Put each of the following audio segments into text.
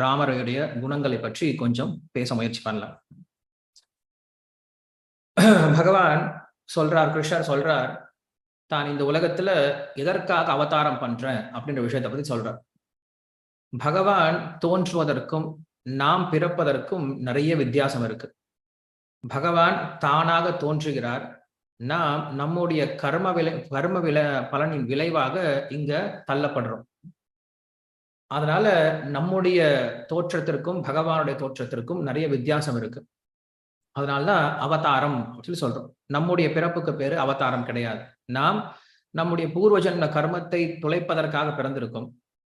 ராமருடைய குணங்களை பற்றி கொஞ்சம் பேச முயற்சி பண்ணலாம். பகவான் சொல்றார் கிருஷ்ணர் சொல்றார் தான் இந்த உலகத்துல எதற்காக அவதாரம் பண்றேன்? அப்படின்ற விஷயத்தை பத்தி சொல்றார். பகவான் தோன்றுவதற்கும் நாம் பிறப்பதற்கும் நிறைய வித்தியாசம் இருக்கு. பகவான் தானாக தோன்றுகிறார். நாம் நம்முடைய கர்ம விலை கர்ம வில பலனின் விளைவாக இங்க தள்ளப்படுறோம். அதனால நம்முடைய தோற்றத்திற்கும் பகவானுடைய தோற்றத்திற்கும் நிறைய வித்தியாசம் இருக்கு. அதனாலதான் அவதாரம் சொல்லி சொல்றோம். நம்முடைய பிறப்புக்கு பேரு அவதாரம் கிடையாது. நாம் நம்முடைய பூர்வஜன்ம கர்மத்தை துளைப்பதற்காக பிறந்திருக்கும்.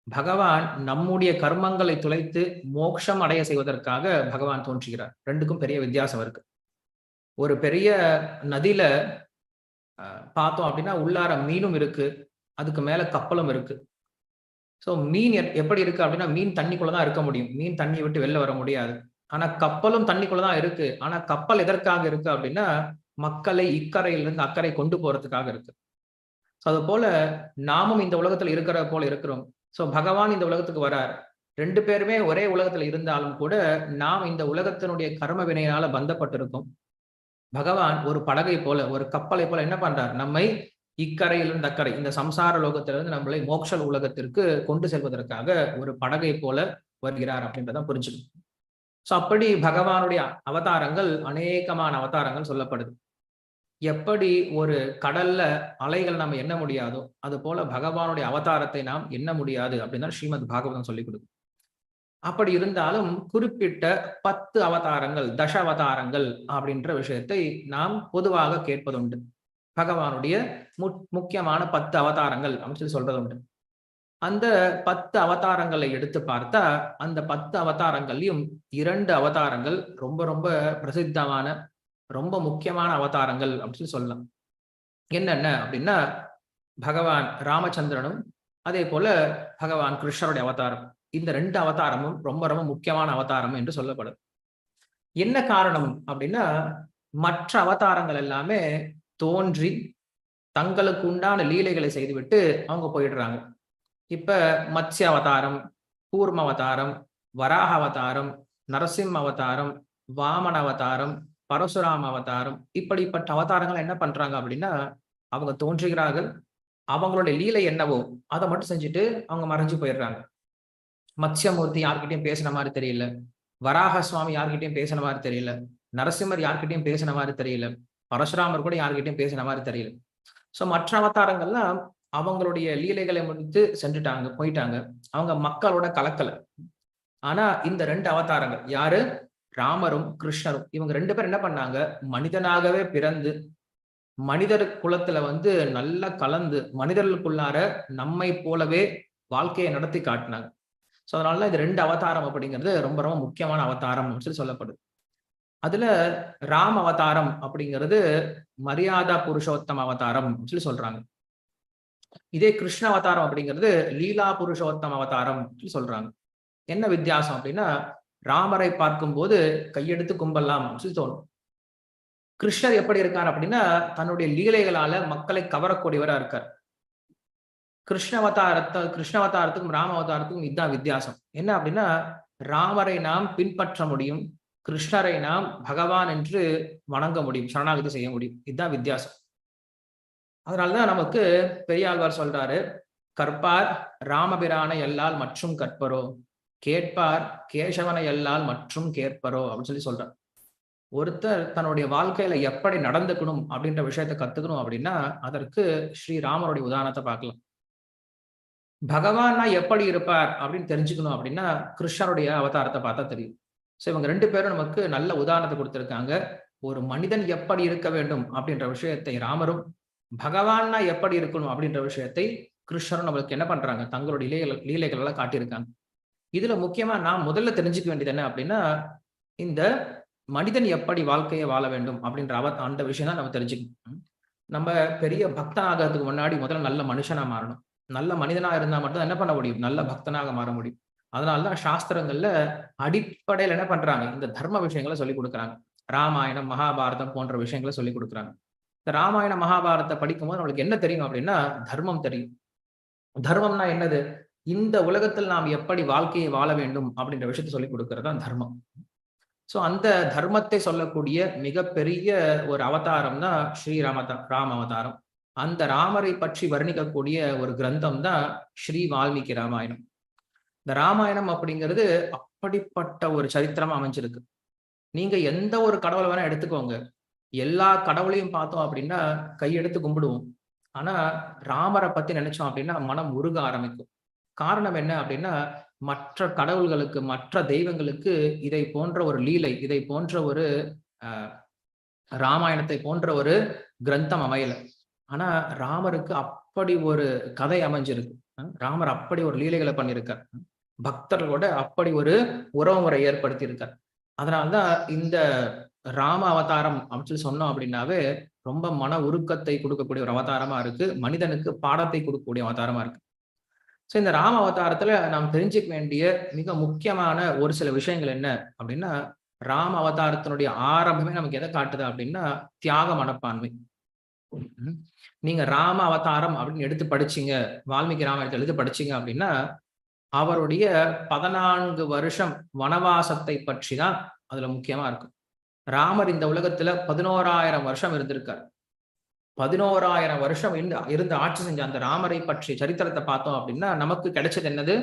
பகவான் நம்முடைய கர்மங்களை துளைத்து மோட்சம் அடைய செய்வதற்காக பகவான் தோன்றுகிறார். ரெண்டுக்கும் பெரிய வித்தியாசம் இருக்கு. ஒரு பெரிய நதியில பார்த்தோம் அப்படின்னா உள்ளார மீனும் இருக்கு. அதுக்கு மேல கப்பலும் இருக்கு. ஸோ மீன் எப்படி இருக்கு அப்படின்னா மீன் தண்ணிக்குள்ளதான் இருக்க முடியும். மீன் தண்ணியை விட்டு வெளில வர முடியாது. ஆனா கப்பலும் தண்ணிக்குள்ளதான் இருக்கு. ஆனா கப்பல் எதற்காக இருக்கு அப்படின்னா மக்களை இக்கரையிலிருந்து அக்கறை கொண்டு போறதுக்காக இருக்கு. ஸோ அது போல நாமும் இந்த உலகத்துல இருக்கிற போல இருக்கிறோம். ஸோ பகவான் இந்த உலகத்துக்கு வரார். ரெண்டு பேருமே ஒரே உலகத்துல இருந்தாலும் கூட நாம் இந்த உலகத்தினுடைய கர்ம வினையினால பந்தப்பட்டிருக்கோம். பகவான் ஒரு படகை போல ஒரு கப்பலை போல என்ன பண்றார்? நம்மை இக்கரையிலிருந்து அக்கறை இந்த சம்சார லோகத்திலிருந்து நம்மளை மோக்ஷல் உலகத்திற்கு கொண்டு செல்வதற்காக ஒரு படகை போல வருகிறார் அப்படின்றத புரிஞ்சுக்கணும். ஸோ அப்படி பகவானுடைய அவதாரங்கள் அநேகமான அவதாரங்கள் சொல்லப்படுது. எப்படி ஒரு கடல்ல அலைகள் நம்ம எண்ண முடியாதோ அது போல பகவானுடைய அவதாரத்தை நாம் எண்ண முடியாது அப்படின்னு ஸ்ரீமத் பாகவதம் சொல்லிக் கொடுக்கும் அப்படி இருந்தாலும் குறிப்பிட்ட பத்து அவதாரங்கள் தச அவதாரங்கள் அப்படின்ற விஷயத்தை நாம் பொதுவாக கேட்பதுண்டு. பகவானுடைய மு முக்கியமான பத்து அவதாரங்கள் அப்படின்னு சொல்லி சொல்றது உண்டு. அந்த பத்து அவதாரங்களை எடுத்து பார்த்தா அந்த பத்து அவதாரங்களையும் இரண்டு அவதாரங்கள் ரொம்ப ரொம்ப பிரசித்தமான ரொம்ப முக்கியமான அவதாரங்கள் அப்படின்னு சொல்லி சொல்லலாம். என்னென்ன அப்படின்னா பகவான் ராமச்சந்திரனும் அதே போல பகவான் கிருஷ்ணருடைய அவதாரம். இந்த ரெண்டு அவதாரமும் ரொம்ப ரொம்ப முக்கியமான அவதாரம் என்று சொல்லப்படும். என்ன காரணம் அப்படின்னா மற்ற அவதாரங்கள் எல்லாமே தோன்றி தங்களுக்கு உண்டான லீலைகளை செய்துவிட்டு அவங்க போயிடுறாங்க. இப்ப மத்ஸ்ய அவதாரம் கூர்ம அவதாரம் வராக அவதாரம் நரசிம்ம அவதாரம் வாமன அவதாரம் பரசுராம அவதாரம் இப்படிப்பட்ட அவதாரங்கள் என்ன பண்றாங்க அப்படின்னா அவங்க தோன்றுகிறார்கள். அவங்களுடைய லீலை என்னவோ அதை மட்டும் செஞ்சுட்டு அவங்க மறைஞ்சு போயிடுறாங்க. மத்ஸ்யமூர்த்தி யார்கிட்டயும் பேசின மாதிரி தெரியல. வராக சுவாமி யார்கிட்டயும் பேசின மாதிரி தெரியல. நரசிம்மர் யார்கிட்டயும் பேசின மாதிரி தெரியல. பரசுராமர் கூட யார்கிட்டயும் பேசின மாதிரி தெரியல. ஸோ மற்ற அவதாரங்கள்லாம் அவங்களுடைய லீலைகளை முடித்து சென்றுட்டாங்க போயிட்டாங்க. அவங்க மக்களோட கலக்கல. ஆனா இந்த ரெண்டு அவதாரங்கள் யாரு? ராமரும் கிருஷ்ணரும். இவங்க ரெண்டு பேரும் என்ன பண்ணாங்க? மனிதனாகவே பிறந்து மனிதர் குலத்துல வந்து நல்லா கலந்து மனிதர்களுக்குள்ளார நம்மை போலவே வாழ்க்கையை நடத்தி காட்டினாங்க. ஸோ அதனால இது ரெண்டு அவதாரம் அப்படிங்கிறது ரொம்ப ரொம்ப முக்கியமான அவதாரம் சொல்லி சொல்லப்படுது. அதுல ராம் அவதாரம் அப்படிங்கிறது மரியாதா புருஷோத்தம் அவதாரம் சொல்லி சொல்றாங்க. இதே கிருஷ்ண அவதாரம் அப்படிங்கிறது லீலா புருஷோத்தம் அவதாரம் சொல்லி சொல்றாங்க. என்ன வித்தியாசம் அப்படின்னா ராமரை பார்க்கும்போது கையெடுத்து கும்பலாம் சொல்லி தோணும். கிருஷ்ணர் எப்படி இருக்கார் அப்படின்னா தன்னுடைய லீலைகளால மக்களை கவரக்கூடியவரா இருக்கார். கிருஷ்ணவதாரத்தை கிருஷ்ணவதாரத்துக்கும் ராம அவதாரத்துக்கும் இதுதான் வித்தியாசம். என்ன அப்படின்னா ராமரை நாம் பின்பற்ற முடியும். கிருஷ்ணரை நாம் பகவான் என்று வணங்க முடியும் சரணாகதி செய்ய முடியும். இதுதான் வித்தியாசம். அதனாலதான் நமக்கு பெரியாழ்வார் சொல்றாரு கற்பார் ராமபிரானை எல்லால் மற்றும் கற்பரோ கேட்பார் கேசவனை எல்லால் மற்றும் கேட்பரோ அப்படின்னு சொல்லி சொல்றார். ஒருத்தர் தன்னுடைய வாழ்க்கையில எப்படி நடந்துக்கணும் அப்படின்ற விஷயத்த கத்துக்கணும் அப்படின்னா அதற்கு ஸ்ரீராமருடைய உதாரணத்தை பார்க்கலாம். பகவான்னா எப்படி இருப்பார் அப்படின்னு தெரிஞ்சுக்கணும் அப்படின்னா கிருஷ்ணருடைய அவதாரத்தை பார்த்தா தெரியும். ஸோ இவங்க ரெண்டு பேரும் நமக்கு நல்ல உதாரணத்தை கொடுத்துருக்காங்க. ஒரு மனிதன் எப்படி இருக்க வேண்டும் அப்படின்ற விஷயத்தை ராமரும் பகவான்னா எப்படி இருக்கணும் அப்படின்ற விஷயத்தை கிருஷ்ணரும் நம்மளுக்கு என்ன பண்றாங்க? தங்களுடைய லீலைகள் லீலைகளெல்லாம் காட்டியிருக்காங்க. இதுல முக்கியமா நான் முதல்ல தெரிஞ்சுக்க வேண்டியது என்ன அப்படின்னா இந்த மனிதன் எப்படி வாழ்க்கையை வாழ வேண்டும் அப்படின்ற அவ அந்த விஷயம் தான் நம்ம தெரிஞ்சுக்கணும். நம்ம பெரிய பக்தன் ஆகிறதுக்கு முன்னாடி முதல்ல நல்ல மனுஷனா மாறணும். நல்ல மனிதனா இருந்தா மட்டும் என்ன பண்ண முடியும்? நல்ல பக்தனாக மாற முடியும். அதனாலதான் சாஸ்திரங்கள்ல அடிப்படையில் என்ன பண்றாங்க? இந்த தர்ம விஷயங்களை சொல்லி கொடுக்குறாங்க. ராமாயணம் மகாபாரதம் போன்ற விஷயங்களை சொல்லி கொடுக்குறாங்க. இந்த ராமாயண மகாபாரதத்தை படிக்கும்போது நம்மளுக்கு என்ன தெரியும் அப்படின்னா தர்மம் தெரியும். தர்மம்னா என்னது? இந்த உலகத்தில் நாம் எப்படி வாழ்க்கையை வாழ வேண்டும் அப்படின்ற விஷயத்தை சொல்லி கொடுக்கறது தான் தர்மம். ஸோ அந்த தர்மத்தை சொல்லக்கூடிய மிகப்பெரிய ஒரு அவதாரம் தான் ஸ்ரீராம ராம அவதாரம். அந்த ராமரை பற்றி வர்ணிக்கக்கூடிய ஒரு கிரந்தம் தான் ஸ்ரீ வால்மீகி ராமாயணம். இந்த ராமாயணம் அப்படிங்கிறது அப்படிப்பட்ட ஒரு சரித்திரம் அமைஞ்சிருக்கு. நீங்க எந்த ஒரு கடவுளை வேணா எடுத்துக்கோங்க. எல்லா கடவுளையும் பார்த்தோம் அப்படின்னா கையெடுத்து கும்பிடுவோம். ஆனா ராமரை பத்தி நினைச்சோம் அப்படின்னா மனம் உருக ஆரம்பிக்கும். காரணம் என்ன அப்படின்னா மற்ற கடவுள்களுக்கு மற்ற தெய்வங்களுக்கு இதை போன்ற ஒரு லீலை இதை போன்ற ஒரு ராமாயணத்தை போன்ற ஒரு கிரந்தம் அமையல. ஆனா ராமருக்கு அப்படி ஒரு கதை அமைஞ்சிருக்கு. ராமர் அப்படி ஒரு லீலைகளை பண்ணியிருக்கார். பக்தர்களோட அப்படி ஒரு உறவு முறை ஏற்படுத்தி இருக்கார் அதனால்தான் இந்த ராம அவதாரம் அப்படின்னு சொல்லி சொன்னோம் அப்படின்னாவே ரொம்ப மன உருக்கத்தை கொடுக்கக்கூடிய ஒரு அவதாரமா இருக்கு. மனிதனுக்கு பாடத்தை கொடுக்கக்கூடிய அவதாரமா இருக்கு. ஸோ இந்த ராம அவதாரத்துல நாம் தெரிஞ்சுக்க வேண்டிய மிக முக்கியமான ஒரு சில விஷயங்கள் என்ன அப்படின்னா ராம அவதாரத்தினுடைய ஆரம்பமே நமக்கு எதை காட்டுது அப்படின்னா தியாக மனப்பான்மை. நீங்க ராம அவதாரம் அப்படின்னு எடுத்து படிச்சீங்க வால்மீகி ராமாயணத்தை எடுத்து படிச்சீங்க அப்படின்னா அவருடைய பதினான்கு வருஷம் வனவாசத்தை பற்றி தான் அதுல முக்கியமா இருக்கும். ராமர் இந்த உலகத்துல பதினோராயிரம் வருஷம் இருந்திருக்கார். பதினோராயிரம் வருஷம் இருந்து இருந்து ஆட்சி செஞ்ச அந்த ராமரை பற்றி சரித்திரத்தை பார்த்தோம் அப்படின்னா நமக்கு கிடைச்சது என்னது?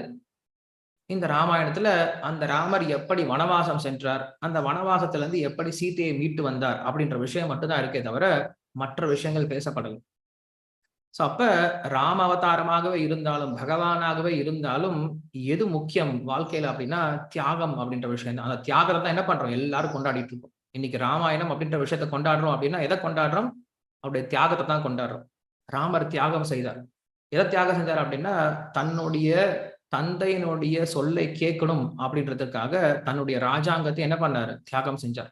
இந்த ராமாயணத்துல அந்த ராமர் எப்படி வனவாசம் சென்றார் அந்த வனவாசத்துல இருந்து எப்படி சீத்தையை மீட்டு வந்தார் அப்படின்ற விஷயம் மட்டும்தான் இருக்கே தவிர மற்ற விஷயங்கள் பேசப்படலை. ஸோ அப்ப ராம அவதாரமாகவே இருந்தாலும் பகவானாகவே இருந்தாலும் எது முக்கியம் வாழ்க்கையில அப்படின்னா தியாகம் அப்படின்ற விஷயம் தான். அந்த தியாகத்தை தான் என்ன பண்றோம்? எல்லாரும் கொண்டாடிட்டு இருக்கோம். இன்னைக்கு ராமாயணம் அப்படின்ற விஷயத்த கொண்டாடுறோம் அப்படின்னா எதை கொண்டாடுறோம்? அவருடைய தியாகத்தை தான் கொண்டாடுறோம். ராமர் தியாகம் செய்தார். எதை தியாகம் செஞ்சார் அப்படின்னா தன்னுடைய தந்தையினுடைய சொல்லை கேட்கணும் அப்படின்றதுக்காக தன்னுடைய ராஜாங்கத்தை என்ன பண்ணாரு? தியாகம் செஞ்சார்.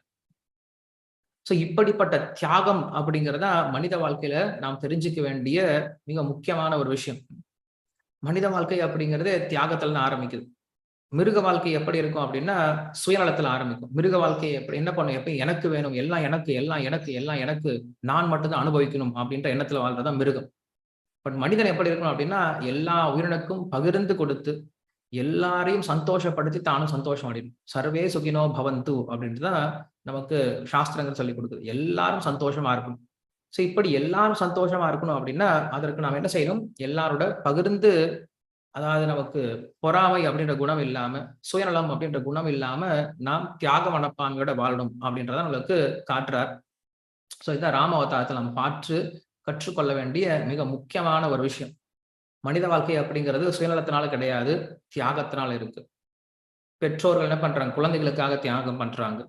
ஸோ இப்படிப்பட்ட தியாகம் அப்படிங்கிறத மனித வாழ்க்கையில நாம் தெரிஞ்சுக்க வேண்டிய மிக முக்கியமான ஒரு விஷயம். மனித வாழ்க்கை அப்படிங்கிறது தியாகத்துல ஆரம்பிக்குது. மிருக வாழ்க்கை எப்படி இருக்கும் அப்படின்னா சுயநலத்துல ஆரம்பிக்கும். மிருக வாழ்க்கையை எப்படி என்ன பண்ணும்? எப்ப எனக்கு வேணும். எல்லாம் எனக்கு எல்லாம் எனக்கு எல்லாம் எனக்கு. நான் மட்டும்தான் அனுபவிக்கணும் அப்படின்ற எண்ணத்துல வாழ்றதா மிருகம். பட் மனிதன் எப்படி இருக்கணும் அப்படின்னா எல்லா உயிரினுக்கும் பகிர்ந்து கொடுத்து எல்லாரையும் சந்தோஷப்படுத்தி தானும் சந்தோஷம் அடையணும். சர்வே சுகினோ பவந்து அப்படின்ட்டு தான் நமக்கு சாஸ்திரங்கள் சொல்லி கொடுக்குது. எல்லாரும் சந்தோஷமா இருக்கணும். ஸோ இப்படி எல்லாரும் சந்தோஷமா இருக்கணும் அப்படின்னா அதற்கு நாம் என்ன செய்யணும்? எல்லாரோட பகிர்ந்து அதாவது நமக்கு பொறாமை அப்படின்ற குணம் இல்லாம சுயநலம் அப்படின்ற குணம் இல்லாம நாம் தியாக மனப்பான்மையோட வாழணும் அப்படின்றத நம்மளுக்கு காட்டுறார். ஸோ இதுதான் ராம அவதாரத்தை நம்ம பார்த்து கற்றுக்கொள்ள வேண்டிய மிக முக்கியமான ஒரு விஷயம். மனித வாழ்க்கை அப்படிங்கிறது சுயநலத்தினால கிடையாது தியாகத்தினால இருக்கு. பெற்றோர்கள் என்ன பண்றாங்க? குழந்தைகளுக்காக தியாகம் பண்றாங்க.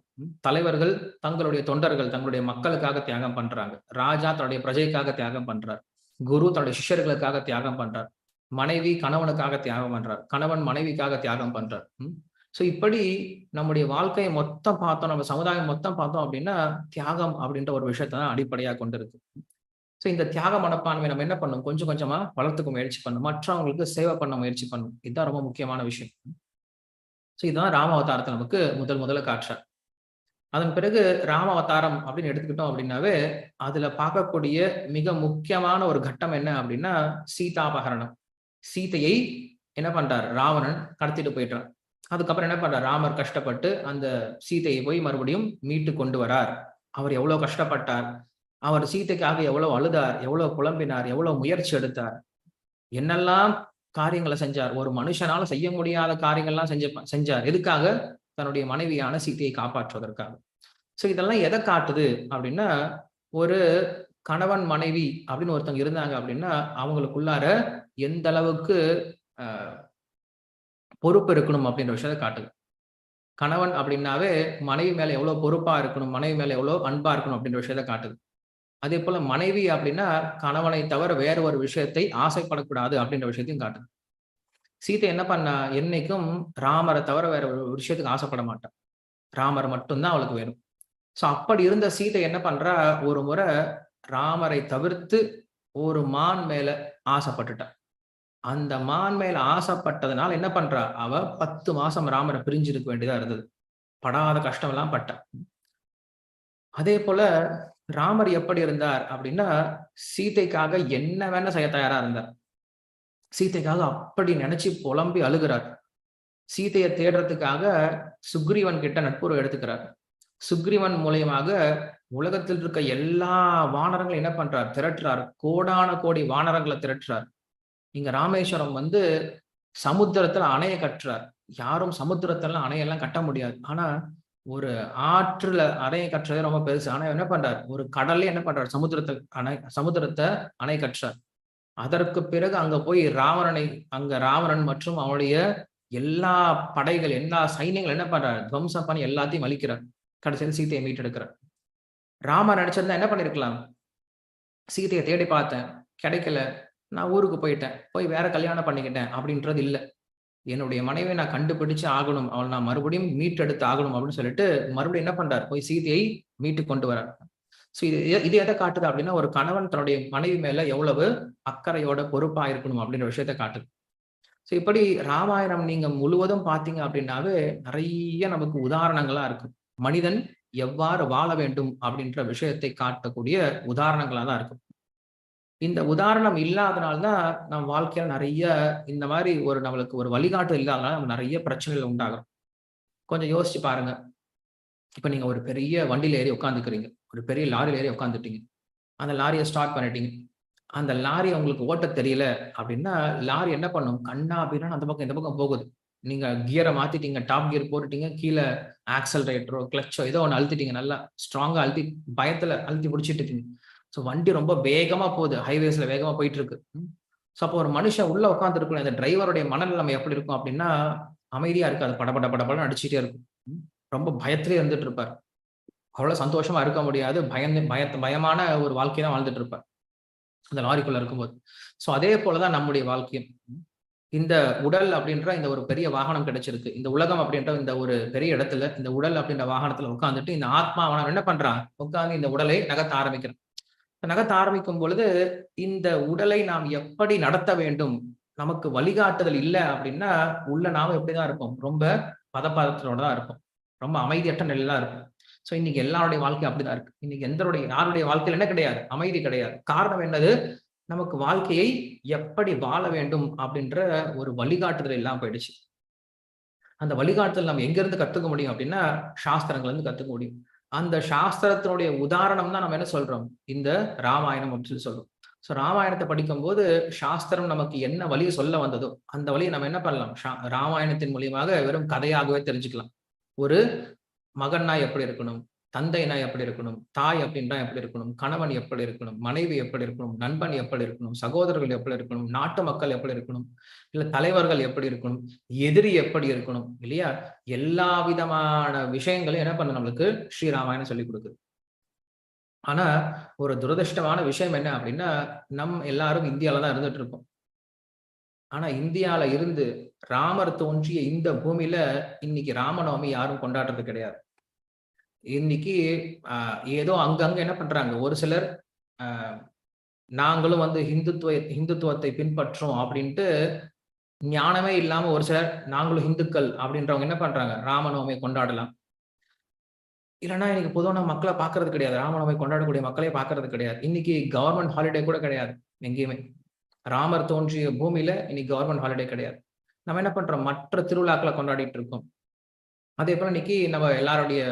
தலைவர்கள் தங்களுடைய தொண்டர்கள் தங்களுடைய மக்களுக்காக தியாகம் பண்றாங்க. ராஜா தன்னுடைய பிரஜைக்காக தியாகம் பண்றார். குரு தன்னுடைய சிஷ்யர்களுக்காக தியாகம் பண்றார். மனைவி கணவனுக்காக தியாகம் பண்றார். கணவன் மனைவிக்காக தியாகம் பண்றார். ஸோ இப்படி நம்முடைய வாழ்க்கையை மொத்தம் பார்த்தோம் நம்ம சமுதாயம் மொத்தம் பார்த்தோம் அப்படின்னா தியாகம் அப்படின்ற ஒரு விஷயத்த தான் அடிப்படையாக கொண்டு இருக்கு ஸோ இந்த தியாக மனப்பான்மை நம்ம என்ன பண்ணும்? கொஞ்சம் கொஞ்சமா வளர்த்துக்க முயற்சி பண்ணும். மற்றவங்களுக்கு சேவை பண்ண முயற்சி பண்ணும். இதுதான் ரொம்ப முக்கியமான விஷயம். ஸோ இதுதான் ராம அவதாரத்தை நமக்கு முதல் முதல்ல காட்டுறார். அதன் பிறகு ராம அவதாரம் அப்படின்னு எடுத்துக்கிட்டோம் அப்படின்னாவே அதுல பார்க்கக்கூடிய மிக முக்கியமான ஒரு கட்டம் என்ன அப்படின்னா சீதாபகரணம். சீதையை என்ன பண்றார்? ராவணன் கடத்திட்டு போயிட்டான் அதுக்கப்புறம் என்ன பண்றார்? ராமர் கஷ்டப்பட்டு அந்த சீதையை போய் மறுபடியும் மீட்டு கொண்டு வரார். அவர் எவ்வளவு கஷ்டப்பட்டார்? அவர் சீதைக்காக எவ்வளவு அழுதார் எவ்வளவு புலம்பினார் எவ்வளவு முயற்சி எடுத்தார். என்னெல்லாம் காரியங்களை செஞ்சார்? ஒரு மனுஷனால செய்ய முடியாத காரியங்கள்லாம் செஞ்ச செஞ்சார். எதுக்காக? தன்னுடைய மனைவியான சீதையை காப்பாற்றுவதற்காக. ஸோ இதெல்லாம் எதை காட்டுது அப்படின்னா ஒரு கணவன் மனைவி அப்படின்னு ஒருத்தவங்க இருந்தாங்க அப்படின்னா அவங்களுக்குள்ளார எந்த அளவுக்கு பொறுப்பு இருக்கணும் அப்படின்ற விஷயத்த காட்டுது. கணவன் அப்படின்னாவே மனைவி மேல எவ்வளவு பொறுப்பா இருக்கணும் மனைவி மேல எவ்வளவு அன்பா இருக்கணும் அப்படின்ற விஷயத்த காட்டுது. அதே போல மனைவி அப்படின்னா கணவனை தவிர வேற ஒரு விஷயத்தை ஆசைப்படக்கூடாது அப்படின்ற விஷயத்தையும் காட்டுது. சீதை என்ன பண்ணா என்னைக்கும் ராமரை தவிர வேற ஒரு விஷயத்துக்கு ஆசைப்பட மாட்டான் ராமர் மட்டும்தான் அவளுக்கு வேணும். ஸோ அப்படி இருந்த சீதை என்ன பண்றா ஒரு முறை ராமரை தவிர்த்து ஒரு மான் மேல ஆசைப்பட்டுட்டான் அந்த மான் மேல ஆசைப்பட்டதுனால என்ன பண்றா அவ பத்து மாசம் ராமரை பிரிஞ்சிருக்க வேண்டியதா இருந்தது. படாத கஷ்டம் எல்லாம் பட்டா. அதே போல ராமர் எப்படி இருந்தார் அப்படின்னா சீதைக்காக என்ன வேணா செய்ய தயாரா இருந்தார். சீதைக்காக அப்படி நினைச்சு புலம்பி அழுகிறார். சீதையை தேடுறதுக்காக சுக்ரீவன் கிட்ட நட்புறவு எடுத்துக்கிறார். சுக்ரீவன் மூலியமாக உலகத்தில் இருக்க எல்லா வானரங்களும் என்ன பண்றார்? திரட்டுறார். கோடான கோடி வானரங்களை திரட்டுறார். இங்க ராமேஸ்வரம் வந்து சமுத்திரத்துல அணைய கட்டுறார். யாரும் சமுத்திரத்துல அணையெல்லாம் கட்ட முடியாது. ஆனா ஒரு ஆற்றுல அணையை கட்டுறதே ரொம்ப பெருசு. ஆனா என்ன பண்றார்? ஒரு கடல்ல என்ன பண்றார்? சமுத்திரத்தை அணை சமுத்திரத்தை அணை கட்டுறார். அதற்கு பிறகு அங்க போய் ராவணனை அங்க ராவணன் மற்றும் அவனுடைய எல்லா படைகள் எல்லா சைன்யங்கள் என்ன பண்றாரு? துவம்சம் பண்ணி எல்லாத்தையும் அழிக்கிறார். கடைசியில் சீத்தையை மீட்டெடுக்கிறார். ராமர் நினைச்சிருந்தா என்ன பண்ணிருக்கலாம்? சீதையை தேடி பார்த்தேன். கிடைக்கல. நான் ஊருக்கு போயிட்டேன். போய் வேற கல்யாணம் பண்ணிக்கிட்டேன். அப்படின்றது இல்லை. என்னுடைய மனைவியை நான் கண்டுபிடிச்சு ஆகணும். அவள் நான் மறுபடியும் மீட்டெடுத்து ஆகணும் அப்படின்னு சொல்லிட்டு மறுபடியும் என்ன பண்றார்? போய் சீதையை மீட்டு கொண்டு வரார். ஸோ இது இது எதை காட்டுது அப்படின்னா ஒரு கணவன் தன்னுடைய மனைவி மேல எவ்வளவு அக்கறையோட பொறுப்பா இருக்கணும் அப்படின்ற விஷயத்த காட்டுது. ஸோ இப்படி ராமாயணம் நீங்க முழுவதும் பார்த்தீங்க அப்படின்னாவே நிறைய நமக்கு உதாரணங்களா இருக்கு. மனிதன் எவ்வாறு வாழ வேண்டும் அப்படின்ற விஷயத்தை காட்டக்கூடிய உதாரணங்களா தான் இருக்கும் இந்த உதாரணம் இல்லாதனால்தான் நம்ம வாழ்க்கையில நிறைய இந்த மாதிரி ஒரு நம்மளுக்கு ஒரு வழிகாட்டு இல்லாதனால நம்ம நிறைய பிரச்சனைகள் உண்டாகும் கொஞ்சம் யோசிச்சு பாருங்க. இப்ப நீங்க ஒரு பெரிய வண்டியில ஏறி உட்காந்துக்கிறீங்க ஒரு பெரிய லாரியில ஏறி உட்காந்துட்டீங்க அந்த லாரியை ஸ்டார்ட் பண்ணிட்டீங்க. அந்த லாரி உங்களுக்கு ஓட்ட தெரியல அப்படின்னா லாரி என்ன பண்ணும்? கண்ணா அப்படின்னா அந்த பக்கம் இந்த பக்கம் போகுது. நீங்க கியரை மாத்திட்டீங்க டாப் கியர் போட்டுட்டீங்க கீழே ஆக்சல் ரைட்டரோ கிளச்சோ ஏதோ ஒன்று அழுத்திட்டீங்க நல்லா ஸ்ட்ராங்கா அழுத்தி பயத்துல அழுத்தி முடிச்சிட்டு இருக்கீங்க. ஸோ வண்டி ரொம்ப வேகமா போகுது. ஹைவேஸ்ல வேகமா போயிட்டு இருக்கு ஸோ அப்போ ஒரு மனுஷன் உள்ள உட்காந்துருக்கணும் அந்த டிரைவருடைய மனநிலைமை எப்படி இருக்கும் அப்படின்னா அமைதியா இருக்காது படபட படபடம் அடிச்சுட்டே இருக்கும். ரொம்ப பயத்திலே இருந்துட்டு இருப்பார். அவ்வளவு சந்தோஷமா இருக்க முடியாது. பயந்து பயத்து பயமான ஒரு வாழ்க்கை தான் வாழ்ந்துட்டு இருப்பார். அந்த லாரிக்குள்ள இருக்கும்போது. ஸோ அதே போலதான் நம்முடைய வாழ்க்கையும். இந்த உடல் அப்படின்ற இந்த ஒரு பெரிய வாகனம் கிடைச்சிருக்கு. இந்த உலகம் அப்படின்ற இந்த ஒரு பெரிய இடத்துல இந்த உடல் அப்படின்ற வாகனத்துல உட்காந்துட்டு இந்த ஆத்மா அவன் என்ன பண்றான்? உட்காந்து இந்த உடலை நகர்த்த ஆரம்பிக்கிறான். நகர்த்த ஆரம்பிக்கும் பொழுது இந்த உடலை நாம் எப்படி நடத்த வேண்டும்? நமக்கு வழிகாட்டுதல் இல்லை அப்படின்னா உள்ள நாம எப்படிதான் இருப்போம்? ரொம்ப பதப்பாதத்தோட தான் இருப்போம். ரொம்ப அமைதியற்ற நிலையில இருக்கும் ஸோ இன்னைக்கு எல்லாருடைய வாழ்க்கை அப்படிதான் இருக்கு. இன்னைக்கு எந்தருடைய யாருடைய வாழ்க்கையில் என்ன கிடையாது? அமைதி கிடையாது. காரணம் என்னது? நமக்கு வாழ்க்கையை எப்படி வாழ வேண்டும் அப்படின்ற ஒரு வழிகாட்டுதல் எல்லாம் போயிடுச்சு. அந்த வழிகாட்டுதல் நம்ம எங்க இருந்து கத்துக்க முடியும் அப்படின்னா சாஸ்திரங்கள்ல இருந்து கத்துக்க முடியும். அந்த சாஸ்திரத்தினுடைய உதாரணம் தான் நம்ம என்ன சொல்றோம்? இந்த ராமாயணம் அப்படின்னு சொல்லி சொல்றோம். ஸோ ராமாயணத்தை படிக்கும்போது சாஸ்திரம் நமக்கு என்ன வழியை சொல்ல வந்ததோ அந்த வழியை நம்ம என்ன பண்ணலாம்? ராமாயணத்தின் மூலியமாக வெறும் கதையாகவே தெரிஞ்சுக்கலாம். ஒரு மகன்னா எப்படி இருக்கணும்? தந்தைனா எப்படி இருக்கணும்? தாய் அப்படின்னா எப்படி இருக்கணும்? கணவன் எப்படி இருக்கணும்? மனைவி எப்படி இருக்கணும்? நண்பன் எப்படி இருக்கணும்? சகோதரர்கள் எப்படி இருக்கணும்? நாட்டு மக்கள் எப்படி இருக்கணும்? இல்ல தலைவர்கள் எப்படி இருக்கணும்? எதிரி எப்படி இருக்கணும்? இல்லையா? எல்லா விதமான விஷயங்களையும் என்ன பண்ண நம்மளுக்கு? ஸ்ரீராமாயணம் சொல்லி கொடுக்குது. ஆனா ஒரு துரதிருஷ்டமான விஷயம் என்ன அப்படின்னா நம் எல்லாரும் இந்தியால தான் இருந்துட்டு இருக்கோம். ஆனா இந்தியால இருந்து ராமர் தோன்றிய இந்த பூமியில இன்னைக்கு ராமநவமி யாரும் கொண்டாடுறது கிடையாது. இன்னைக்கு ஏதோ அங்கங்க என்ன பண்றாங்க? ஒரு சிலர் நாங்களும் வந்து ஹிந்துத்துவ ஹிந்துத்துவத்தை பின்பற்றோம் அப்படின்ட்டு ஞானமே இல்லாம ஒரு சிலர் நாங்களும் ஹிந்துக்கள் அப்படின்றவங்க என்ன பண்றாங்க? ராமநவமியை கொண்டாடலாம். இல்லைன்னா இன்னைக்கு பொதுவான மக்களை பாக்குறது கிடையாது. ராமநவமி கொண்டாடக்கூடிய மக்களே பார்க்கறது கிடையாது. இன்னைக்கு கவர்மெண்ட் ஹாலிடே கூட கிடையாது. எங்கேயுமே. ராமர் தோன்றிய பூமியில இன்னைக்கு கவர்மெண்ட் ஹாலிடே கிடையாது. நம்ம என்ன பண்றோம்? மற்ற திருவிழாக்களை கொண்டாடிட்டு இருக்கோம். அதே போல இன்னைக்கு நம்ம எல்லாருடைய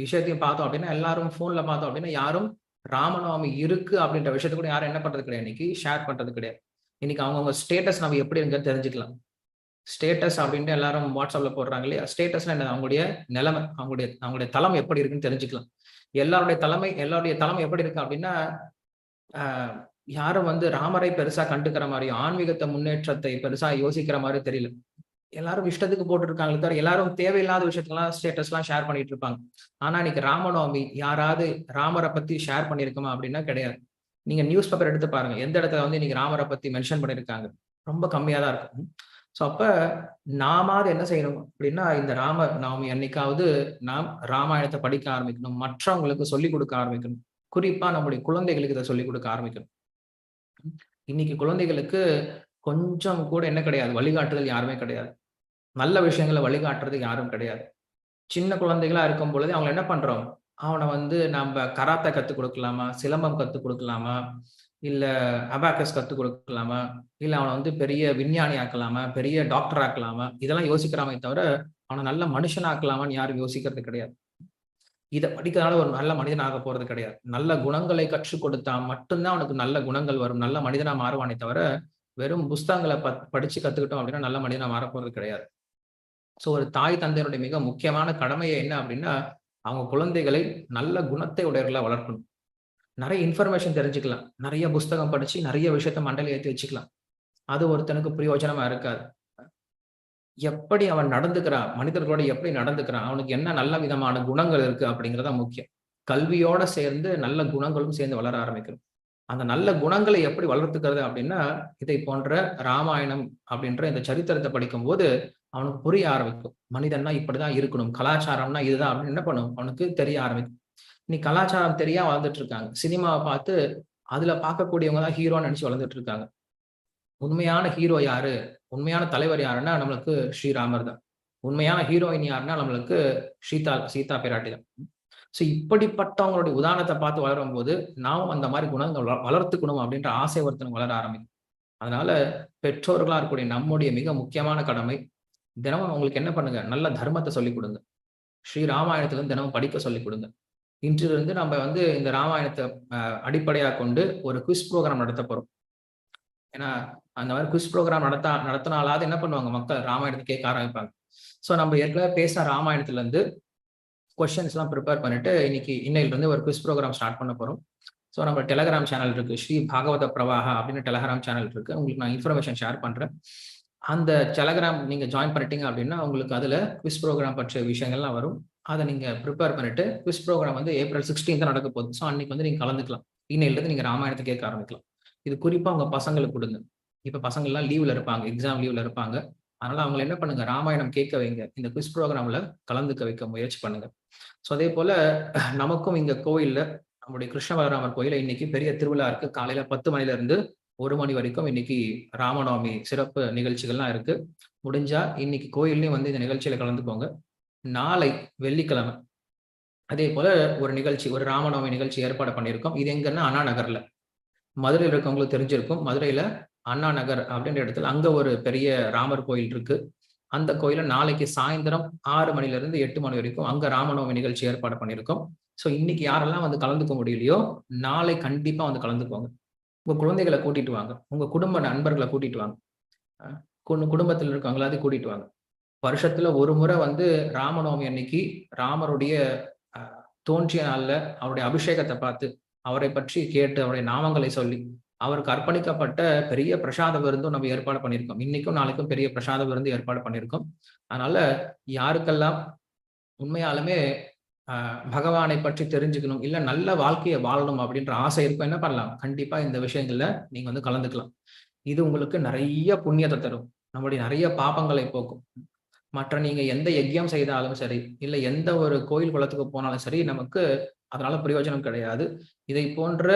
விஷயத்தையும் பார்த்தோம் அப்படின்னா எல்லாரும் ஃபோன்ல பார்த்தோம் அப்படின்னா யாரும் ராமநவமி இருக்கு அப்படின்ற விஷயத்த கூட யாரும் என்ன பண்றது கிடையாது. இன்னைக்கு ஷேர் பண்றது கிடையாது. இன்னைக்கு அவங்கவுங்க ஸ்டேட்டஸ் நம்ம எப்படி இருக்குன்னு தெரிஞ்சுக்கலாம். ஸ்டேட்டஸ் அப்படின்ட்டு எல்லாரும் வாட்ஸ்அப்ல போடுறாங்க இல்லையா? ஸ்டேட்டஸ்ல என்ன அவங்களுடைய நிலைமை அவங்களுடைய அவங்களுடைய தலைமை எப்படி இருக்குன்னு தெரிஞ்சுக்கலாம். எல்லாருடைய தலைமை எல்லாருடைய தலைமை எப்படி இருக்கு அப்படின்னா யாரும் வந்து ராமரை பெருசா கண்டுக்கிற மாதிரியும் ஆன்மீகத்தை முன்னேற்றத்தை பெருசா யோசிக்கிற மாதிரி தெரியல. எல்லாரும் இஷ்டத்துக்கு போட்டுருக்காங்களே தவிர எல்லாரும் தேவையில்லாத விஷயத்தெல்லாம் ஸ்டேட்டஸ் எல்லாம் ஷேர் பண்ணிட்டு இருப்பாங்க. ஆனா இன்னைக்கு ராமநவமி யாராவது ராமரை பத்தி ஷேர் பண்ணிருக்கோமா அப்படின்னா கிடையாது. நீங்க நியூஸ் பேப்பர் எடுத்து பாருங்க. எந்த இடத்துல வந்து இன்னைக்கு ராமரை பத்தி மென்ஷன் பண்ணிருக்காங்க. ரொம்ப கம்மியா தான் இருக்கும். ஸோ அப்ப நாமாவது என்ன செய்யணும் அப்படின்னா இந்த ராம நவமி அன்னைக்காவது நாம் ராமாயணத்தை படிக்க ஆரம்பிக்கணும். மற்றவங்களுக்கு சொல்லிக் கொடுக்க ஆரம்பிக்கணும். குறிப்பா நம்முடைய குழந்தைகளுக்கு இதை சொல்லிக் கொடுக்க ஆரம்பிக்கணும். இன்னைக்கு குழந்தைகளுக்கு கொஞ்சம் கூட என்ன கிடையாது. வழிகாட்டுதல் யாருமே கிடையாது. நல்ல விஷயங்களை வழிகாட்டுறது யாரும் கிடையாது. சின்ன குழந்தைகளா இருக்கும் பொழுது அவங்க என்ன பண்றோம்? அவனை வந்து நம்ம கராத்தை கத்துக் கொடுக்கலாமா? சிலம்பம் கத்துக் கொடுக்கலாமா? இல்ல அபாக்கஸ் கத்துக் கொடுக்கலாமா? இல்ல அவனை வந்து பெரிய விஞ்ஞானி ஆக்கலாமா? பெரிய டாக்டர் ஆக்கலாமா? இதெல்லாம் யோசிக்கிறாமே தவிர அவனை நல்ல மனுஷன் ஆக்கலாமான்னு யாரும் யோசிக்கிறது கிடையாது. இதை படிக்கிறதுனால ஒரு நல்ல மனிதன் ஆக போறது கிடையாது. நல்ல குணங்களை கற்றுக் கொடுத்தா மட்டும்தான் அவனுக்கு நல்ல குணங்கள் வரும். நல்ல மனிதனா மாறுவானே தவிர வெறும் புஸ்தகங்களை ப படிச்சு கத்துக்கிட்டோம் அப்படின்னா நல்ல மனிதனா மாற போறது கிடையாது. ஸோ ஒரு தாய் தந்தையனுடைய மிக முக்கியமான கடமையை என்ன அப்படின்னா அவங்க குழந்தைகளை நல்ல குணத்தை உடையவர்களா வளர்க்கணும். நிறைய இன்ஃபர்மேஷன் தெரிஞ்சுக்கலாம். நிறைய புஸ்தகம் படிச்சு நிறைய விஷயத்த மண்டல ஏற்றி வச்சுக்கலாம். அது ஒருத்தனுக்கு பிரயோஜனமா இருக்காது. எப்படி அவன் நடந்துக்கிறான்? மனிதர்களோட எப்படி நடந்துக்கிறான்? அவனுக்கு என்ன நல்ல விதமான குணங்கள் இருக்கு அப்படிங்கிறத முக்கியம். கல்வியோட சேர்ந்து நல்ல குணங்களும் சேர்ந்து வளர ஆரம்பிக்கணும். அந்த நல்ல குணங்களை எப்படி வளர்த்துக்கிறது அப்படின்னா இதை போன்ற ராமாயணம் அப்படின்ற இந்த சரித்திரத்தை படிக்கும் போது அவனுக்கு புரிய ஆரம்பிக்கும். மனிதன்னா இப்படிதான் இருக்கணும். கலாச்சாரம்னா இதுதான் அப்படின்னு என்ன பண்ணும்? அவனுக்கு தெரிய ஆரம்பிக்கும். நீ கலாச்சாரம் தெரியா வளர்ந்துட்டு இருக்காங்க. சினிமாவை பார்த்து அதுல பார்க்கக்கூடியவங்க தான் ஹீரோன்னு நினைச்சு வளர்ந்துட்டு இருக்காங்க. உண்மையான ஹீரோ யாரு? உண்மையான தலைவர் யாருன்னா நம்மளுக்கு ஸ்ரீராமர் தான். உண்மையான ஹீரோயின் யாருன்னா நம்மளுக்கு சீதா சீதா பிராட்டி தான். ஸோ இப்படிப்பட்டவங்களுடைய உதாரணத்தை பார்த்து வளரும் போது நாம் அந்த மாதிரி குணங்கள் வளர்த்துக்கணும் அப்படின்ற ஆசை ஒருத்தனுக்கு வளர ஆரம்பிக்கும். அதனால பெற்றோர்களா இருக்கக்கூடிய நம்முடைய மிக முக்கியமான கடமை தினமும் அவங்களுக்கு என்ன பண்ணுங்க? நல்ல தர்மத்தை சொல்லிக் கொடுங்க. ஸ்ரீ ராமாயணத்துல தினமும் படிக்க சொல்லிக் கொடுங்க. இன்றிலிருந்து நம்ம வந்து இந்த ராமாயணத்தை அடிப்படையாக கொண்டு ஒரு குவிஸ் ப்ரோக்ராம் நடத்த போறோம். ஏன்னா அந்த மாதிரி குவிஸ் ப்ரோக்ராம் நடத்த நடத்தினாலாவது என்ன பண்ணுவாங்க மக்கள்? ராமாயணத்தை கேட்க ஆரம்பிப்பாங்க. ஸோ நம்ம ஏற்கனவே பேசின ராமாயணத்துல இருந்து கொஷின்ஸ்லாம் ப்ரிப்பேர் பண்ணிட்டு இன்னைக்கு இன்னையிலிருந்து ஒரு குவிஸ் ப்ரோக்ராம் ஸ்டார்ட் பண்ண போகிறோம் ஸோ நம்ம டெலகிராம் சேனல் இருக்கு. ஸ்ரீ பாகவத பிரவாகா அப்படின்னு டெலகிராம் சேனல் இருக்கு. உங்களுக்கு நான் இன்ஃபர்மேஷன் ஷேர் பண்ணுறேன் அந்த டெலகிராம் நீங்கள் ஜாயின் பண்ணிட்டீங்க அப்படின்னா உங்களுக்கு அதில் குவிஸ் ப்ரோக்ராம் பற்றிய விஷயங்கள்லாம் வரும். அதை நீங்கள் ப்ரிப்பேர் பண்ணிட்டு குவிஸ் ப்ரோக்ராம் வந்து ஏப்ரல் சிக்ஸ்டீன் தான் நடக்க போகுது. ஸோ அன்னைக்கு வந்து நீங்கள் கலந்துக்கலாம். இன்னையிலேருந்து நீங்கள் ராமாயணத்தை கேட்க ஆரம்பிக்கலாம். இது குறிப்பாக உங்கள் பசங்களுக்கு கொடுங்க. இப்போ பசங்கள்லாம் லீவில் இருப்பாங்க. எக்ஸாம் லீவில் இருப்பாங்க. அதனால அவங்க என்ன பண்ணுங்க? ராமாயணம் கேட்க வைங்க. இந்த குவிஸ் ப்ரோக்ராம்ல கலந்துக்க வைக்க முயற்சி பண்ணுங்க. ஸோ அதே போல நமக்கும் இங்க கோயில்ல நம்முடைய கிருஷ்ணவரராமர் கோயில இன்னைக்கு பெரிய திருவிழா இருக்கு. காலையில பத்து மணில இருந்து ஒரு மணி வரைக்கும் இன்னைக்கு ராமநவமி சிறப்பு நிகழ்ச்சிகள்லாம் இருக்கு. முடிஞ்சா இன்னைக்கு கோயில்லையும் வந்து இந்த நிகழ்ச்சியில கலந்துக்கோங்க. நாளை வெள்ளிக்கிழமை. அதே போல ஒரு நிகழ்ச்சி ஒரு ராமநவமி நிகழ்ச்சி ஏற்பாடு பண்ணியிருக்கோம். இது எங்கன்னா அண்ணா நகர்ல. மதுரையில் இருக்கவங்களுக்கு தெரிஞ்சிருக்கும். மதுரையில அண்ணா நகர் அப்படின்ற இடத்துல அங்க ஒரு பெரிய ராமர் கோயில் இருக்கு. அந்த கோயில நாளைக்கு சாயந்தரம் ஆறு மணில இருந்து எட்டு மணி வரைக்கும் அங்க ராமநவமி நிகழ்ச்சி ஏற்பாடு பண்ணியிருக்கோம். ஸோ இன்னைக்கு யாரெல்லாம் வந்து கலந்துக்க முடியலையோ நாளை கண்டிப்பா வந்து கலந்துக்கோங்க உங்க குழந்தைகளை கூட்டிட்டு வாங்க. உங்க குடும்ப நண்பர்களை கூட்டிட்டு வாங்க. குடும்பத்தில் இருக்கவங்கள அதை கூட்டிட்டு வாங்க. வருஷத்துல ஒரு முறை வந்து ராமநவமி அன்னைக்கு ராமருடைய தோன்றிய நாளில் அவருடைய அபிஷேகத்தை பார்த்து அவரை பற்றி கேட்டு அவருடைய நாமங்களை சொல்லி அவருக்கு அர்ப்பணிக்கப்பட்ட பெரிய பிரசாத விருந்தும் நம்ம ஏற்பாடு பண்ணியிருக்கோம். இன்னைக்கும் நாளைக்கும் பெரிய பிரசாத விருந்து ஏற்பாடு பண்ணியிருக்கோம். அதனால யாருக்கெல்லாம் உண்மையாலுமே பகவானை பற்றி தெரிஞ்சுக்கணும் இல்ல நல்ல வாழ்க்கையை வாழணும் அப்படின்ற ஆசை இருக்கும் என்ன பண்ணலாம்? கண்டிப்பா இந்த விஷயங்கள்ல நீங்க வந்து கலந்துக்கலாம். இது உங்களுக்கு நிறைய புண்ணியத்தை தரும். நம்முடைய நிறைய பாப்பங்களை போக்கும். மற்ற நீங்க எந்த யஜ்யம் செய்தாலும் சரி இல்ல எந்த ஒரு கோயில் குளத்துக்கு போனாலும் சரி நமக்கு அதனால பிரயோஜனம் கிடையாது. இதை போன்ற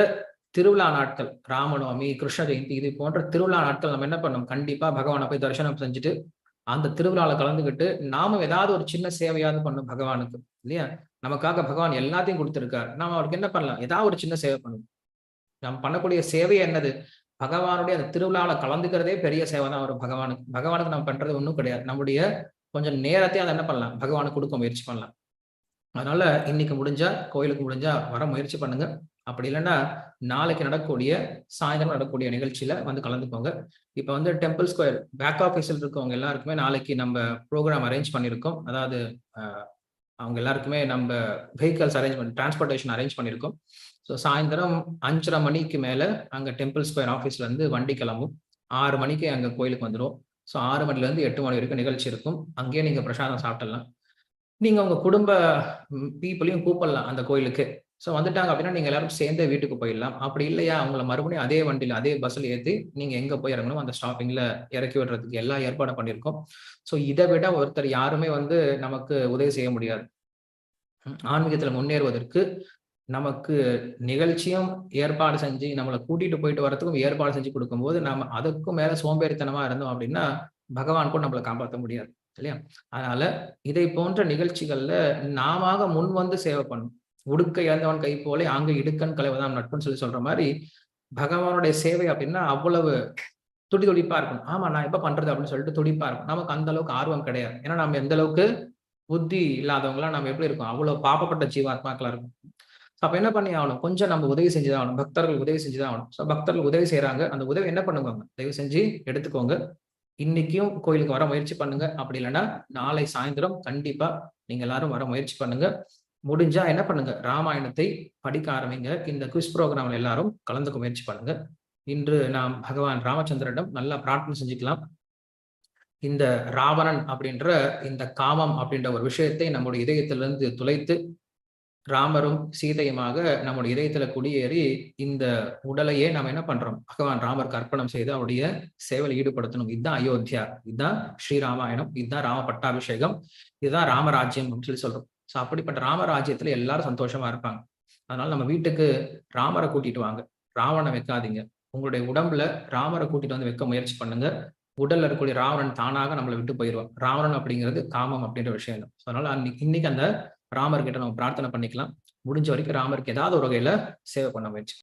திருவிழா நாட்கள் ராமநவமி கிருஷ்ண ஜெயந்தி இது போன்ற திருவிழா நாட்கள் நம்ம என்ன பண்ணோம் கண்டிப்பா பகவானை போய் தரிசனம் செஞ்சுட்டு அந்த திருவிழால கலந்துக்கிட்டு நாமும் ஏதாவது ஒரு சின்ன சேவையாவது பண்ணும் பகவானுக்கு இல்லையா? நமக்காக பகவான் எல்லாத்தையும் கொடுத்துருக்காரு. நாம அவருக்கு என்ன பண்ணலாம்? ஏதாவது ஒரு சின்ன சேவை பண்ணும் நம்ம பண்ணக்கூடிய சேவை என்னது? பகவானுடைய அந்த திருவிழாவில் கலந்துக்கிறதே பெரிய சேவை தான் வரும் பகவானுக்கு. பகவானுக்கு நம்ம பண்றது ஒன்றும் கிடையாது. நம்முடைய கொஞ்சம் நேரத்தையும் அதை என்ன பண்ணலாம்? பகவானுக்கு கொடுக்க முயற்சி பண்ணலாம். அதனால இன்னைக்கு முடிஞ்சா கோயிலுக்கு முடிஞ்சா வர முயற்சி பண்ணுங்க. அப்படி இல்லைன்னா நாளைக்கு நடக்கக்கூடிய சாயந்தரம் நடக்கக்கூடிய நிகழ்ச்சியில வந்து கலந்துக்கோங்க. இப்போ வந்து டெம்பிள் ஸ்கொயர் பேக் ஆஃபீஸில் இருக்கவங்க எல்லாருக்குமே நாளைக்கு நம்ம ப்ரோக்ராம் அரேஞ்ச் பண்ணியிருக்கோம். அதாவது அவங்க எல்லாருக்குமே நம்ம வெஹிக்கல்ஸ் அரேஞ்ச் பண்ணி டிரான்ஸ்போர்டேஷன் அரேஞ்ச் பண்ணியிருக்கோம். ஸோ சாயந்தரம் அஞ்சரை மணிக்கு மேலே அங்கே டெம்பிள் ஸ்கொயர் ஆஃபீஸ்ல இருந்து வண்டி கிளம்பும். ஆறு மணிக்கு அங்கே கோயிலுக்கு வந்துடும் ஸோ ஆறு மணிலேருந்து எட்டு மணி வரைக்கும் நிகழ்ச்சி இருக்கும். அங்கேயே நீங்கள் பிரசாதம் சாப்பிடலாம் நீங்கள் உங்கள் குடும்ப பீப்புளையும் கூப்பிடலாம் அந்த கோயிலுக்கு. ஸோ வந்துட்டாங்க அப்படின்னா நீங்கள் எல்லாரும் சேர்ந்தே வீட்டுக்கு போயிடலாம். அப்படி இல்லையா? அவங்கள மறுபடியும் அதே வண்டியில் அதே பஸ்ஸில் ஏற்றி நீங்கள் எங்கே போய் இறங்கணும் அந்த ஸ்டாப்பிங்கில் இறக்கி விடுறதுக்கு எல்லா ஏற்பாடும் பண்ணியிருக்கோம். ஸோ இதை விட ஒருத்தர் யாருமே வந்து நமக்கு உதவி செய்ய முடியாது. ஆன்மீகத்தில் முன்னேறுவதற்கு நமக்கு நிகழ்ச்சியும் ஏற்பாடு செஞ்சு நம்மளை கூட்டிட்டு போயிட்டு வரதுக்கும் ஏற்பாடு செஞ்சு கொடுக்கும்போது நம்ம அதுக்கும் மேலே சோம்பேறித்தனமாக இருந்தோம் அப்படின்னா பகவான் கூட நம்மளை காப்பாற்ற முடியாது இல்லையா? அதனால இதை போன்ற நிகழ்ச்சிகள்ல நாம முன் வந்து சேவை பண்ணும் உடுக்க இழந்தவன் கை போலே அங்கு இடுக்கன் கலைவதான் நட்புன்னு சொல்லி சொல்ற மாதிரி பகவானுடைய சேவை அப்படின்னா அவ்வளவு துடி துடிப்பா இருக்கும் ஆமா நான் எப்ப பண்றது அப்படின்னு சொல்லிட்டு துடிப்பா இருக்கும் நமக்கு அந்த அளவுக்கு ஆர்வம் கிடையாது. ஏன்னா நம்ம எந்த அளவுக்கு புத்தி இல்லாதவங்களா நம்ம எப்படி இருக்கும்? அவ்வளவு பாப்பப்பட்ட ஜீவாத்மாக்களா இருக்கும். அப்ப என்ன பண்ணி ஆகணும்? கொஞ்சம் நம்ம உதவி செஞ்சுதான் ஆகணும். பக்தர்கள் உதவி செஞ்சுதான் ஆகணும். ஸோ பக்தர்கள் உதவி செய்யறாங்க அந்த உதவி என்ன பண்ணுவாங்க? தயவு செஞ்சு எடுத்துக்கோங்க. இன்னைக்கும் கோயிலுக்கு வர முயற்சி பண்ணுங்க. அப்படி இல்லைன்னா நாளை சாயந்தரம் கண்டிப்பா நீங்க எல்லாரும் வர முயற்சி பண்ணுங்க. முடிஞ்சா என்ன பண்ணுங்க? ராமாயணத்தை படிக்க ஆரம்பிங்க. இந்த குவிஸ் ப்ரோக்ராம்ல எல்லாரும் கலந்துக்க முயற்சி பண்ணுங்க. இன்று நாம் பகவான் ராமச்சந்திரனிடம் நல்லா பிரார்த்தனை செஞ்சுக்கலாம். இந்த ராவணன் அப்படின்ற இந்த காமம் அப்படின்ற ஒரு விஷயத்தை நம்முடைய இதயத்திலிருந்து துளைத்து ராமரும் சீதையுமாக நம்முடைய இதயத்துல குடியேறி இந்த உடலையே நம்ம என்ன பண்றோம்? பகவான் ராமருக்கு அர்ப்பணம் செய்து அவருடைய சேவையில் ஈடுபடுத்தணும். இதுதான் அயோத்தியா. இதுதான் ஸ்ரீராமாயணம் இதுதான் ராம பட்டாபிஷேகம். இதுதான் ராமராஜ்யம் அப்படின்னு சொல்லி சொல்றோம். ஸோ அப்படிப்பட்ட ராமராஜ்யத்துல எல்லாரும் சந்தோஷமா இருப்பாங்க. அதனால நம்ம வீட்டுக்கு ராமரை கூட்டிட்டு வாங்க. ராவணை வைக்காதீங்க. உங்களுடைய உடம்புல ராமரை கூட்டிட்டு வந்து வைக்க முயற்சி பண்ணுங்க. உடல்ல இருக்கக்கூடிய ராவணன் தானாக நம்மளை விட்டு போயிடுவான். ராவணன் அப்படிங்கிறது காமம் அப்படின்ற விஷயம் ஸோ அதனால அன்னைக்கு இன்னைக்கு அந்த ராமர்கிட்ட நம்ம பிரார்த்தனை பண்ணிக்கலாம். முடிஞ்ச வரைக்கும் ராமருக்கு ஏதாவது ஒரு வகையில சேவை பண்ண முயற்சி